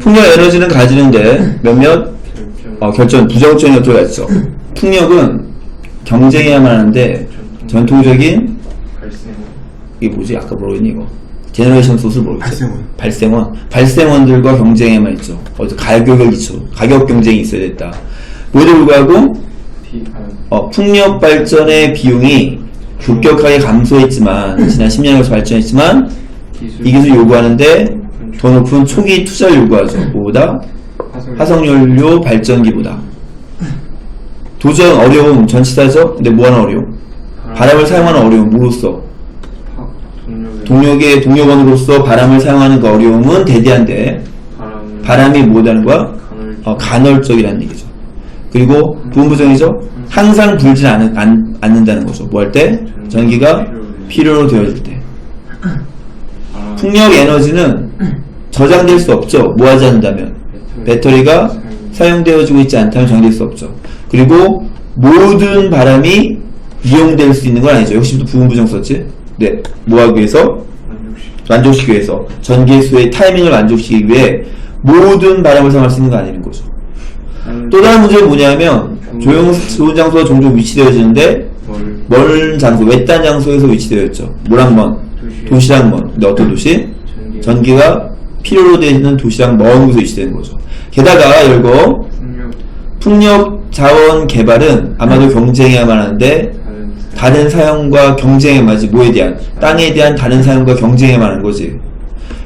풍력 에너지는 가지는데 몇몇 어, 결전 부정적인 것들가 있어. 풍력은 경쟁해야만 하는데 전통적인 이게 뭐지? 아까 했니 이거? 제너레이션 소스를 모르겠어. 발생원. 발생원. 발생원들과 경쟁에만 있죠. 어디서 가격을 기초, 가격 경쟁이 있어야 됐다. 모두 불구하고 어, 풍력 발전의 비용이 급격하게 감소했지만 지난 10년에 걸쳐 발전했지만 이 기술 요구하는데 더 높은 초기 투자를 요구하죠. 뭐보다 화석연료 발전기보다 도전 어려움 전치사죠. 근데 뭐하는 어려움? 바람을 사용하는 어려움 뭐로써? 동력의 동력원으로서 바람을 사용하는 그 어려움은 대대한데 바람이 뭐라는 거야? 어, 간헐적이라는 얘기죠. 그리고 부분부정이죠. 항상 불지 않, 않, 않는다는 거죠. 뭐 할 때? 전기가 필요로 되어질 때. 풍력 에너지는 저장될 수 없죠. 뭐 하지 않는다면? 배터리가 사용되어지고 있지 않다면 저장될 수 없죠. 그리고 모든 바람이 이용될 수 있는 건 아니죠. 역시 또 부분 부정 썼지? 네. 뭐 하기 위해서? 만족시키기 위해서. 전기의 수의 타이밍을 만족시키기 위해 모든 바람을 사용할 수 있는 거 아니는 거죠. 또 다른 문제는 뭐냐면 조용 좋은 장소가 종종 위치되어지는데 먼 장소, 외딴 장소에서 위치되어 있죠. 뭐랑 먼? 도시랑 먼. 근데 어떤 도시? 전기가 필요로 되어 있는 도시랑 먼 곳에 위치되는 거죠. 게다가 열고 풍력 자원 개발은 아마도 경쟁해야만 하는데 다른 사용과 경쟁해야만 하지. 뭐에 대한? 땅에 대한 다른 사용과 경쟁해야만 하는 거지.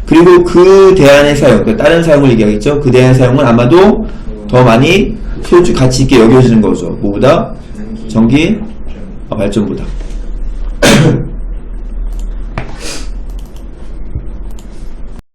그리고 그 대안의 사용, 그 다른 사용을 얘기하겠죠. 그 대안의 사용은 아마도 더 많이 소주 가치 있게 여겨지는 거죠. 뭐보다? 전기 아, 발전보다.